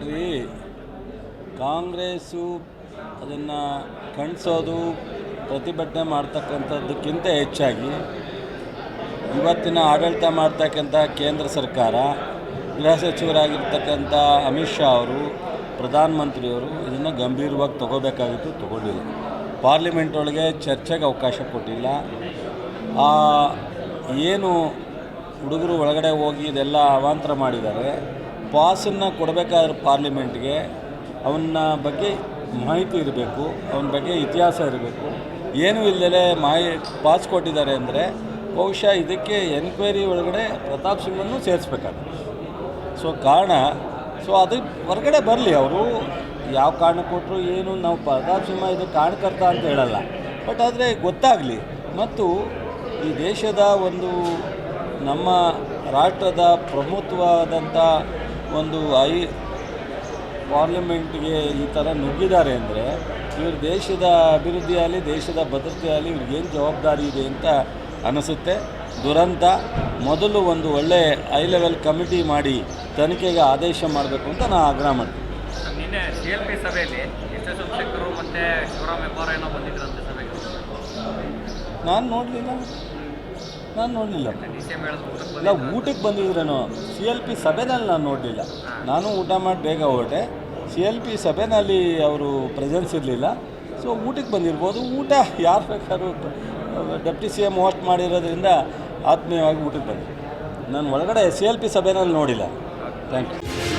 ನೋಡ್ರಿ ಕಾಂಗ್ರೆಸ್ಸು ಅದನ್ನು ಖಂಡಿಸೋದು ಪ್ರತಿಭಟನೆ ಮಾಡ್ತಕ್ಕಂಥದ್ದಕ್ಕಿಂತ ಹೆಚ್ಚಾಗಿ ಇವತ್ತಿನ ಆಡಳಿತ ಮಾಡ್ತಕ್ಕಂಥ ಕೇಂದ್ರ ಸರ್ಕಾರ ಗೃಹ ಸಚಿವರಾಗಿರ್ತಕ್ಕಂಥ ಅಮಿತ್ ಶಾ ಅವರು ಪ್ರಧಾನಮಂತ್ರಿಯವರು ಇದನ್ನು ಗಂಭೀರವಾಗಿ ತಗೋಬೇಕಾಗಿತ್ತು ತಗೊಂಡಿಲ್ಲ ಪಾರ್ಲಿಮೆಂಟ್ ಒಳಗೆ ಚರ್ಚೆಗೆ ಅವಕಾಶ ಕೊಟ್ಟಿಲ್ಲ. ಏನು ಹುಡುಗರು ಒಳಗಡೆ ಹೋಗಿ ಇದೆಲ್ಲ ಅವಾಂತರ ಮಾಡಿದ್ದಾರೆ ಪಾಸನ್ನು ಕೊಡಬೇಕಾದ್ರೆ ಪಾರ್ಲಿಮೆಂಟ್ಗೆ ಅವನ ಬಗ್ಗೆ ಮಾಹಿತಿ ಇರಬೇಕು, ಅವನ ಬಗ್ಗೆ ಇತಿಹಾಸ ಇರಬೇಕು. ಏನೂ ಇಲ್ಲದೆ ಮಾಹಿ, ಪಾಸ್ ಕೊಟ್ಟಿದ್ದಾರೆ ಅಂದರೆ ಬಹುಶಃ ಇದಕ್ಕೆ ಎನ್ಕ್ವೈರಿ ಒಳಗಡೆ ಪ್ರತಾಪ್ ಸಿಂಗನ್ನು ಸೇರಿಸ್ಬೇಕಾಗುತ್ತೆ. ಸೊ, ಕಾರಣ, ಸೊ, ಅದು ಹೊರಗಡೆ ಬರಲಿ ಅವರು. ಯಾವ ಕಾರಣ ಕೊಟ್ಟರು ಏನು, ನಾವು ಪ್ರತಾಪ್ ಸಿಂಹ ಇದು ಕಾರಣಕರ್ತ ಅಂತ ಹೇಳಲ್ಲ. ಬಟ್ ಆದರೆ ಗೊತ್ತಾಗಲಿ. ಮತ್ತು ಈ ದೇಶದ ಒಂದು ನಮ್ಮ ರಾಷ್ಟ್ರದ ಪ್ರಮುಖವಾದಂಥ ಒಂದು ಐ ಪಾರ್ಲಿಮೆಂಟ್ಗೆ ಈ ಥರ ನುಗ್ಗಿದ್ದಾರೆ ಅಂದರೆ ಇವರು ದೇಶದ ಅಭಿವೃದ್ಧಿಯಲ್ಲಿ ದೇಶದ ಭದ್ರತೆಯಲ್ಲಿ ಇವ್ರಿಗೇನು ಜವಾಬ್ದಾರಿ ಇದೆ ಅಂತ ಅನಿಸುತ್ತೆ. ದುರಂತ. ಮೊದಲು ಒಂದು ಒಳ್ಳೆ ಹೈ ಲೆವೆಲ್ ಕಮಿಟಿ ಮಾಡಿ ತನಿಖೆಗೆ ಆದೇಶ ಮಾಡಬೇಕು ಅಂತ ನಾನು ಆಗ್ರಹ ಮಾಡ್ತೀನಿ. ನಿನ್ನೆ ಸಿ ಎಲ್ ಪಿ ಸಭೆಯಲ್ಲಿ ಎಸ್ ಎಸ್ ಸೋಮಶೇಖರು ಮತ್ತು ಶಿವರಾಮ್ ಹೆಬ್ಬಾರ ಏನೋ ಬಂದಿದ್ರಂತೆ ಸಭೆಗೆ. ನಾನು ನೋಡಲಿಲ್ಲ. ನಾನು ನೋಡಲಿಲ್ಲ. ಇಲ್ಲ, ಊಟಕ್ಕೆ ಬಂದಿದ್ರೇನೋ? ಸಿ ಎಲ್ ಪಿ ಸಭೆನಲ್ಲಿ ನಾನು ನೋಡಲಿಲ್ಲ. ನಾನು ಊಟ ಮಾಡಿ ಬೇಗ ಹೊರಟೆ. ಸಿ ಎಲ್ ಪಿ ಸಭೆನಲ್ಲಿ ಅವರು ಪ್ರೆಸೆನ್ಸ್ ಇರಲಿಲ್ಲ. ಸೊ ಊಟಕ್ಕೆ ಬಂದಿರ್ಬೋದು. ಊಟ ಯಾರು ಬೇಕಾದ್ರೂ ಡೆಪ್ಟಿ ಸಿ ಎಂ ಹೋಸ್ಟ್ ಮಾಡಿರೋದ್ರಿಂದ ಆತ್ಮೀಯವಾಗಿ ಊಟಕ್ಕೆ ಬಂದೆ. ನಾನು ಒಳಗಡೆ ಸಿ ಎಲ್ ಪಿ ಸಭೆನಲ್ಲಿ ನೋಡಿಲ್ಲ ಥ್ಯಾಂಕ್ ಯು